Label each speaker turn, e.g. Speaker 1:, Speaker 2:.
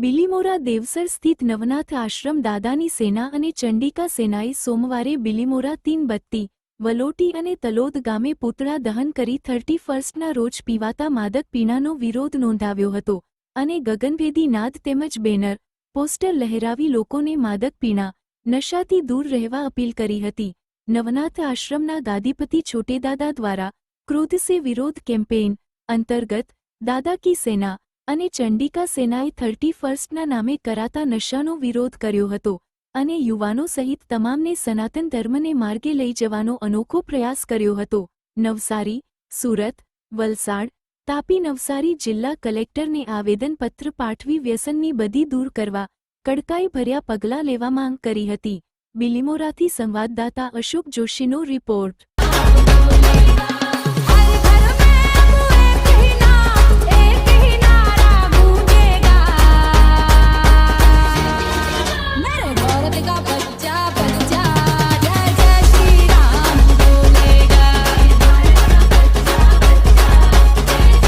Speaker 1: બિલીમોરા દેવસર સ્થિત નવનાથ આશ્રમ દાદાની સેના અને ચંડિકા સેનાએ સોમવારે બિલીમોરા તીન બત્તી, વલોટી અને તલોદ ગામે પૂતળા દહન કરી થર્ટી ફર્સ્ટના રોજ પીવાતા માદક પીણાનો વિરોધ નોંધાવ્યો હતો અને ગગનભેદી નાદ તેમજ બેનર, પોસ્ટર લહેરાવી લોકોને માદક પીણા, નશાથી દૂર રહેવા અપીલ કરી હતી. નવનાથ આશ્રમના ગાદીપતિ છોટેદાદા દ્વારા ક્રોધ સે વિરોધ કેમ્પેઇન અંતર્ગત દાદા કી સેના અને ચંડિકા સેનાએ થર્ટી ફર્સ્ટના નામે કરાતા નશાનો વિરોધ કર્યો હતો અને યુવાનો સહિત તમામને સનાતન ધર્મને માર્ગે લઈ જવાનો અનોખો પ્રયાસ કર્યો હતો. નવસારી, સુરત, વલસાડ, તાપી નવસારી જિલ્લા કલેક્ટરને આવેદનપત્ર પાઠવી વ્યસનની બધી દૂર કરવા કડકાઈ ભર્યા પગલાં લેવા માંગ કરી હતી. બિલીમોરાથી સંવાદદાતા અશોક જોશીનો રિપોર્ટ.